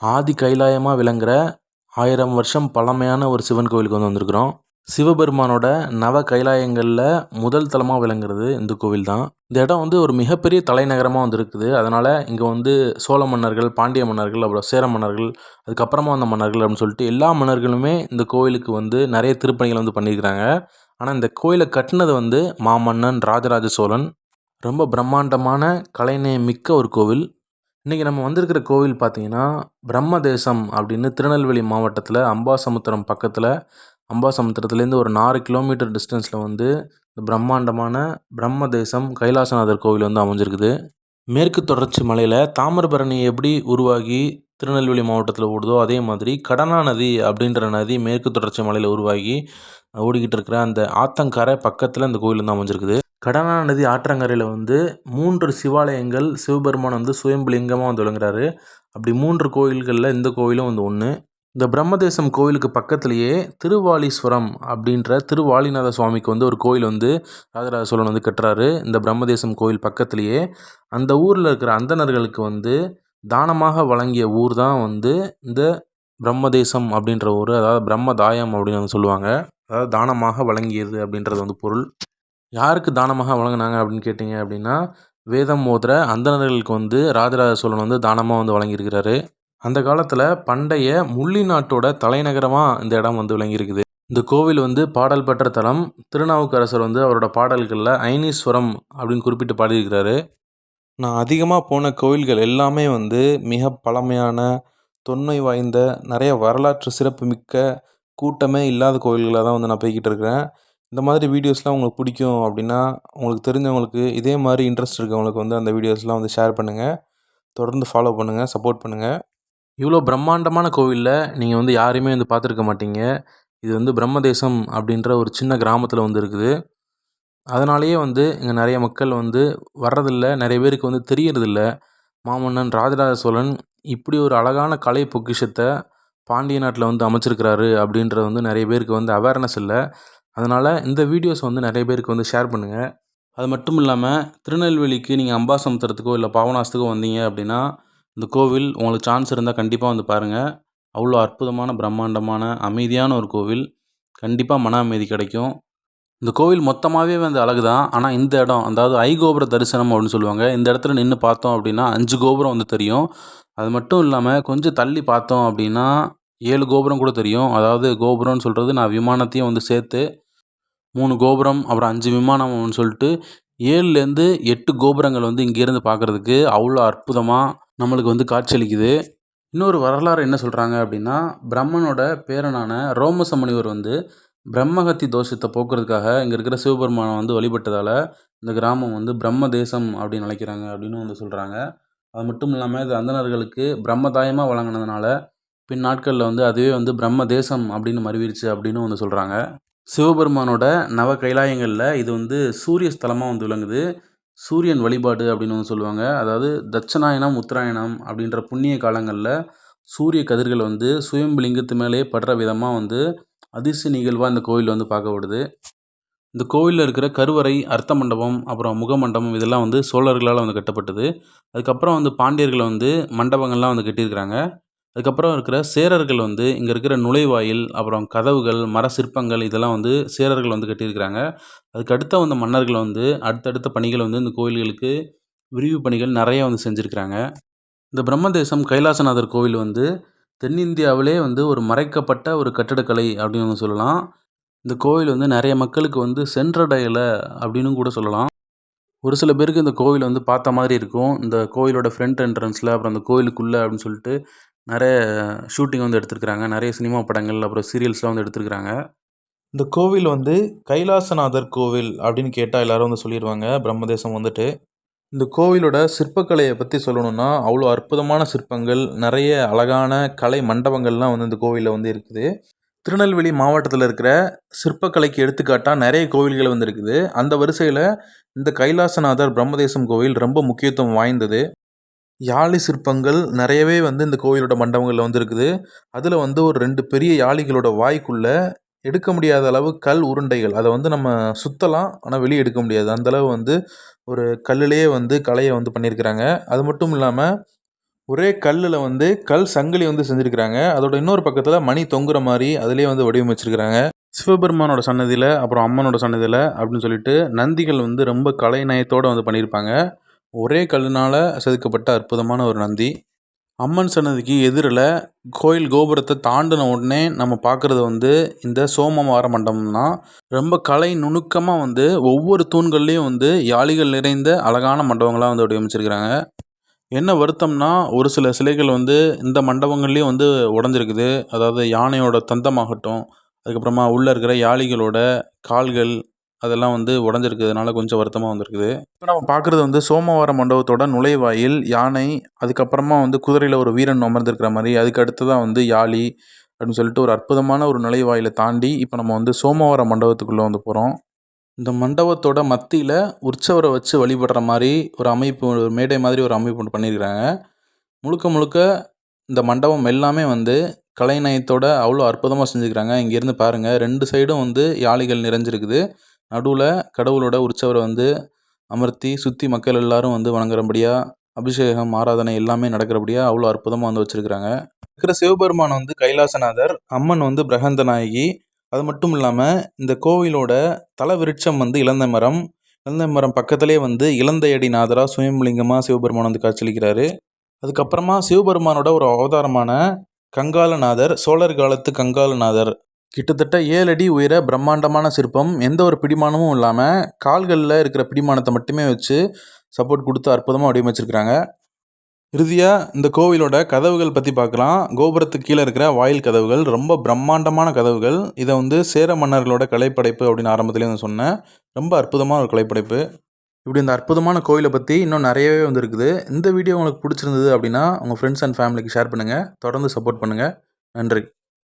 ஆதி கைலாயமாக விளங்குற ஆயிரம் வருஷம் பழமையான ஒரு சிவன் கோவிலுக்கு வந்து வந்திருக்கிறோம். சிவபெருமானோட நவ கைலாயங்களில் முதல் தலமாக விளங்குறது இந்த கோவில் தான் இந்த இடம் வந்து ஒரு மிகப்பெரிய தலைநகரமாக வந்து இருக்குது அதனால் இங்கே வந்து சோழ மன்னர்கள் பாண்டிய மன்னர்கள் அப்புறம் சேர மன்னர்கள் அதுக்கப்புறமா வந்த மன்னர்கள் அப்படின்னு சொல்லிட்டு எல்லா மன்னர்களுமே இந்த கோவிலுக்கு வந்து நிறைய திருப்பணிகள் வந்து பண்ணியிருக்கிறாங்க. ஆனால் இந்த கோயிலை கட்டினது வந்து மாமன்னன் ராஜராஜ சோழன். ரொம்ப பிரம்மாண்டமான கலைநயம் மிக்க ஒரு கோவில். இன்றைக்கி நம்ம வந்திருக்கிற கோவில் பார்த்திங்கன்னா பிரம்மதேசம் அப்படின்னு திருநெல்வேலி மாவட்டத்தில் அம்பாசமுத்திரம் பக்கத்தில் அம்பாசமுத்திரத்துலேருந்து ஒரு நாலு கிலோமீட்டர் டிஸ்டன்ஸில் வந்து இந்த பிரம்மாண்டமான பிரம்மதேசம் கைலாசநாதர் கோவில் வந்து அமைஞ்சிருக்குது. மேற்கு தொடர்ச்சி மலையில் தாமிரபரணி எப்படி உருவாகி திருநெல்வேலி மாவட்டத்தில் ஓடுதோ அதே மாதிரி கடனா நதி அப்படின்ற நதி மேற்கு தொடர்ச்சி மலையில் உருவாகி ஓடிக்கிட்டு இருக்கிற அந்த ஆத்தங்கரை பக்கத்தில் இந்த கோயில் வந்து அமைஞ்சிருக்குது. கடனா நதி ஆற்றங்கரையில் வந்து மூன்று சிவாலயங்கள் சிவபெருமான் வந்து சுயம்புலிங்கமாக வந்து விளங்குறாரு. அப்படி மூன்று கோயில்களில் இந்த கோயிலும் வந்து ஒன்று இந்த பிரம்மதேசம் கோயிலுக்கு பக்கத்துலேயே திருவாலீஸ்வரம் அப்படின்ற திருவாலிநாத சுவாமிக்கு வந்து ஒரு கோயில் வந்து ராஜராஜ சோழன் வந்து கட்டுறாரு. இந்த பிரம்மதேசம் கோயில் பக்கத்துலேயே அந்த ஊரில் இருக்கிற அந்தணர்களுக்கு வந்து தானமாக வழங்கிய ஊர் தான் வந்து இந்த பிரம்மதேசம் அப்படின்ற ஊர். அதாவது பிரம்மதாயம் அப்படின்னு வந்து சொல்லுவாங்க. அதாவது தானமாக வழங்கியது அப்படின்றது வந்து பொருள். யாருக்கு தானமாக வழங்கினாங்க அப்படின்னு கேட்டிங்க அப்படின்னா வேதம் ஓதுற அந்தணர்களுக்கு வந்து ராஜராஜ சோழன் வந்து தானமாக வந்து வழங்கியிருக்கிறாரு. அந்த காலத்தில் பண்டைய முள்ளி நாட்டோட தலைநகரமாக இந்த இடம் வந்து விளங்கியிருக்குது. இந்த கோவில் வந்து பாடல் பெற்ற தலம் திருநாவுக்கரசர் வந்து அவரோட பாடல்களில் ஐனீஸ்வரம் அப்படின்னு குறிப்பிட்டு பாடியிருக்கிறாரு. நான் அதிகமாக போன கோவில்கள் எல்லாமே வந்து மிக பழமையான தொன்மை வாய்ந்த நிறைய வரலாற்று சிறப்பு மிக்க கூட்டமே இல்லாத கோவில்களாக தான் வந்து நான் போய்கிட்டு இருக்கிறேன். இந்த மாதிரி வீடியோஸ்லாம் உங்களுக்கு பிடிக்கும் அப்படின்னா உங்களுக்கு தெரிஞ்சவங்களுக்கு இதே மாதிரி இன்ட்ரெஸ்ட் இருக்கவங்களுக்கு வந்து அந்த வீடியோஸ்லாம் வந்து ஷேர் பண்ணுங்கள் தொடர்ந்து ஃபாலோ பண்ணுங்கள் சப்போர்ட் பண்ணுங்கள் இவ்வளோ பிரம்மாண்டமான கோவிலில் நீங்கள் வந்து யாரையுமே வந்து பார்த்துருக்க மாட்டீங்க. இது வந்து பிரம்மதேசம் அப்படின்ற ஒரு சின்ன கிராமத்தில் வந்து இருக்குது. அதனாலேயே வந்து இங்கே நிறைய மக்கள் வந்து வர்றதில்ல நிறைய பேருக்கு வந்து தெரியறதில்ல. மாமன்னன் ராஜராஜ சோழன் இப்படி ஒரு அழகான கலை பொக்கிஷத்தை பாண்டிய நாட்டில் வந்து அமைச்சிருக்கிறாரு அப்படின்றது வந்து நிறைய பேருக்கு வந்து அவேர்னஸ் இல்லை. அதனால் இந்த வீடியோஸ் வந்து நிறைய பேருக்கு வந்து ஷேர் பண்ணுங்கள் அது மட்டும் இல்லாமல் திருநெல்வேலிக்கு நீங்கள் அம்பாசமுத்திரத்துக்கோ இல்லை பாபநாசத்துக்கோ வந்தீங்க அப்படின்னா இந்த கோவில் உங்களுக்கு சான்ஸ் இருந்தால் கண்டிப்பாக வந்து பாருங்கள் அவ்வளோ அற்புதமான பிரம்மாண்டமான அமைதியான ஒரு கோவில். கண்டிப்பாக மன அமைதி கிடைக்கும். இந்த கோவில் மொத்தமாகவே வந்து அழகு தான் ஆனால் இந்த இடம் அதாவது ஐ கோபுர தரிசனம் அப்படின்னு சொல்லுவாங்க. இந்த இடத்துல நின்று பார்த்தோம் அப்படின்னா அஞ்சு கோபுரம் வந்து தெரியும். அது மட்டும் இல்லாமல் கொஞ்சம் தள்ளி பார்த்தோம் அப்படின்னா ஏழு கோபுரம் கூட தெரியும். அதாவது கோபுரம்னு சொல்கிறது நான் விமானத்தையும் வந்து சேர்த்து மூணு கோபுரம் அப்புறம் அஞ்சு விமானம்னு சொல்லிட்டு ஏழுலேருந்து எட்டு கோபுரங்கள் வந்து இங்கேருந்து பார்க்குறதுக்கு அவ்வளோ அற்புதமாக நம்மளுக்கு வந்து காட்சியளிக்குது. இன்னொரு வரலாறு என்ன சொல்கிறாங்க அப்படின்னா பிரம்மனோட பேரனான ரோமச முனிவர் வந்து பிரம்மஹத்தி தோஷத்தை போக்குறதுக்காக இங்கே இருக்கிற சிவபெருமானை வந்து வழிபட்டதால் இந்த கிராமம் வந்து பிரம்ம தேசம் அப்படின்னு அழைக்கிறாங்க அப்படின்னு வந்து சொல்கிறாங்க அது மட்டும் இல்லாமல் இது அந்தணர்களுக்கு பிரம்மதாயமாக வழங்கினதுனால பின் நாட்களில் வந்து அதுவே வந்து பிரம்ம தேசம் அப்படின்னு மறுவிடுச்சு அப்படின்னு வந்து சொல்கிறாங்க சிவபெருமானோட நவ கைலாயங்களில் இது வந்து சூரிய ஸ்தலமாக வந்து விளங்குது. சூரியன் வழிபாடு அப்படின்னு வந்து சொல்லுவாங்க. அதாவது தட்சணாயனம் உத்தராயணம் அப்படின்ற புண்ணிய காலங்களில் சூரிய கதிர்கள் வந்து சுயம்பு மேலே படுற விதமாக வந்து அதிர்ஷ்ட நிகழ்வாக இந்த கோவில் வந்து பார்க்கப்படுது இந்த கோவிலில் இருக்கிற கருவறை அர்த்த மண்டபம் அப்புறம் முக மண்டபம் இதெல்லாம் வந்து சோழர்களால் வந்து கட்டப்பட்டது. அதுக்கப்புறம் வந்து பாண்டியர்களை வந்து மண்டபங்கள்லாம் வந்து கட்டியிருக்கிறாங்க. அதுக்கப்புறம் இருக்கிற சேரர்கள் வந்து இங்கே இருக்கிற நுழைவாயில் அப்புறம் கதவுகள் மர சிற்பங்கள் இதெல்லாம் வந்து சேரர்கள் வந்து கட்டியிருக்கிறாங்க. அதுக்கு அடுத்த வந்த மன்னர்கள் வந்து அடுத்தடுத்த பணிகள் வந்து இந்த கோயில்களுக்கு விரிவு பணிகள் நிறைய வந்து செஞ்சுருக்கிறாங்க. இந்த பிரம்மதேசம் கைலாசநாதர் கோவில் வந்து தென்னிந்தியாவிலே வந்து ஒரு மறைக்கப்பட்ட ஒரு கட்டடக்கலை அப்படின்னு சொல்லலாம். இந்த கோவில் வந்து நிறைய மக்களுக்கு வந்து சென்றடையலை அப்படின்னு கூட சொல்லலாம். ஒரு சில பேருக்கு இந்த கோவில் வந்து பார்த்த மாதிரி இருக்கும். இந்த கோவிலோட ஃப்ரண்ட் என்ட்ரன்ஸில் அப்புறம் அந்த கோவிலுக்குள்ளே அப்படின்னு சொல்லிட்டு நிறைய ஷூட்டிங் வந்து எடுத்திருக்கிறாங்க. நிறைய சினிமா படங்கள் அப்புறம் சீரியல்ஸ்லாம் வந்து எடுத்திருக்கிறாங்க. இந்த கோவில் வந்து கைலாசநாதர் கோவில் அப்படின்னு கேட்டால் எல்லோரும் வந்து சொல்லிடுவாங்க பிரம்மதேசம் வந்துட்டு. இந்த கோவிலோட சிற்பக்கலையை பற்றி சொல்லணும்னா அவ்வளோ அற்புதமான சிற்பங்கள் நிறைய அழகான கலை மண்டபங்கள்லாம் வந்து இந்த கோவிலில் வந்து இருக்குது. திருநெல்வேலி மாவட்டத்தில் இருக்கிற சிற்பக்கலைக்கு எடுத்துக்காட்டாக நிறைய கோவில்கள் வந்து இருக்குது. அந்த வரிசையில் இந்த கைலாசநாதர் பிரம்மதேசம் கோவில் ரொம்ப முக்கியத்துவம் வாய்ந்தது. யாழி சிற்பங்கள் நிறையவே வந்து இந்த கோவிலோட மண்டபங்களில் வந்து இருக்குது அதில் வந்து ஒரு ரெண்டு பெரிய யாழிகளோட வாய்க்குள்ளே எடுக்க முடியாத அளவு கல் உருண்டைகள். அதை வந்து நம்ம சுற்றலாம் ஆனால் வெளியே எடுக்க முடியாது. அந்தளவு வந்து ஒரு கல்லுலேயே வந்து கலையை வந்து பண்ணியிருக்கிறாங்க. அது மட்டும் இல்லாமல் ஒரே கல்லில் வந்து கல் சங்கிலி வந்து செஞ்சுருக்கிறாங்க. அதோட இன்னொரு பக்கத்தில் மணி தொங்குற மாதிரி அதுலேயே வந்து வடிவமைச்சிருக்கிறாங்க. சிவபெருமானோட சன்னதியில் அப்புறம் அம்மனோட சன்னதியில் அப்படின்னு சொல்லிட்டு நந்திகள் வந்து ரொம்ப கலை நயத்தோடு வந்து பண்ணியிருப்பாங்க. ஒரே கல்லுனால் செதுக்கப்பட்ட அற்புதமான ஒரு நந்தி. அம்மன் சன்னதிக்கு எதிரில் கோயில் கோபுரத்தை தாண்டின உடனே நம்ம பார்க்குறது வந்து இந்த சோமவார மண்டபம் தான் ரொம்ப கலை நுணுக்கமாக வந்து ஒவ்வொரு தூண்கள்லேயும் வந்து யாளிகள் நிறைந்த அழகான மண்டபங்களாக வந்து வடிவமைச்சிருக்கிறாங்க. என்ன வருத்தம்னா ஒரு சில சிலைகள் வந்து இந்த மண்டபங்கள்லேயும் வந்து உடஞ்சிருக்குது. அதாவது யானையோட தந்தமாகட்டும் அதுக்கப்புறமா உள்ளே இருக்கிற யாளிகளோட கால்கள் அதெல்லாம் வந்து உடஞ்சிருக்கிறதுனால கொஞ்சம் வருத்தமாக வந்திருக்குது. இப்போ நம்ம பார்க்குறது வந்து சோமவார மண்டபத்தோட நுழைவாயில் யானை அதுக்கப்புறமா வந்து குதிரையில் ஒரு வீரன் அமர்ந்திருக்கிற மாதிரி அதுக்கு அடுத்ததாக வந்து யாழி அப்படின்னு சொல்லிட்டு ஒரு அற்புதமான ஒரு நுழைவாயிலை தாண்டி இப்போ நம்ம வந்து சோமவார மண்டபத்துக்குள்ளே வந்து போகிறோம் இந்த மண்டபத்தோட மத்தியில் உற்சவரை வச்சு வழிபடுற மாதிரி ஒரு அமைப்பு ஒரு மேடை மாதிரி ஒரு அமைப்பு ஒன்று பண்ணியிருக்கிறாங்க முழுக்க முழுக்க இந்த மண்டபம் எல்லாமே வந்து கலைநயத்தோட அவ்வளோ அற்புதமாக செஞ்சுக்கிறாங்க. இங்கேருந்து பாருங்கள் ரெண்டு சைடும் வந்து யாளிகள் நிறைஞ்சிருக்குது. நடுவில் கடவுளோட உற்சவரை வந்து அமர்த்தி சுற்றி மக்கள் எல்லாரும் வந்து வணங்குறபடியாக அபிஷேகம் ஆராதனை எல்லாமே நடக்கிறபடியாக அவ்வளோ அற்புதமாக வந்து வச்சுருக்கிறாங்க. இருக்கிற சிவபெருமான் வந்து கைலாசநாதர் அம்மன் வந்து பிரகந்த நாயகி. அது மட்டும் இல்லாமல் இந்த கோவிலோட தல விருட்சம் வந்து இளந்த மரம். இளந்த மரம் பக்கத்துலேயே வந்து இளந்தையடி நாதரா சுயம்பலிங்கமாக சிவபெருமான் வந்து காட்சியளிக்கிறாரு. அதுக்கப்புறமா சிவபெருமானோட ஒரு அவதாரமான கங்காலநாதர் சோழர் காலத்து கங்காலநாதர் கிட்டத்தட்ட ஏழு அடி உயர பிரம்மாண்டமான சிற்பம் எந்த ஒரு பிடிமானமும் இல்லாமல் கால்களில் இருக்கிற பிடிமானத்தை மட்டுமே வச்சு சப்போர்ட் கொடுத்து அற்புதமாக வடிவமைச்சிருக்கிறாங்க. இறுதியாக இந்த கோவிலோட கதவுகள் பற்றி பார்க்கலாம். கோபுரத்துக்கு கீழே இருக்கிற வாயில் கதவுகள் ரொம்ப பிரம்மாண்டமான கதவுகள். இதை வந்து சேர மன்னர்களோட கலைப்படைப்பு அப்படின்னு ஆரம்பத்துலேயே வந்து சொன்னேன். ரொம்ப அற்புதமான ஒரு கலைப்படைப்பு. இப்படி இந்த அற்புதமான கோவிலை பற்றி இன்னும் நிறையவே வந்து இருக்குது இந்த வீடியோ உங்களுக்கு பிடிச்சிருந்தது அப்படின்னா உங்கள் ஃப்ரெண்ட்ஸ் அண்ட் ஃபேமிலிக்கு ஷேர் பண்ணுங்கள் தொடர்ந்து சப்போர்ட் பண்ணுங்கள் நன்றி.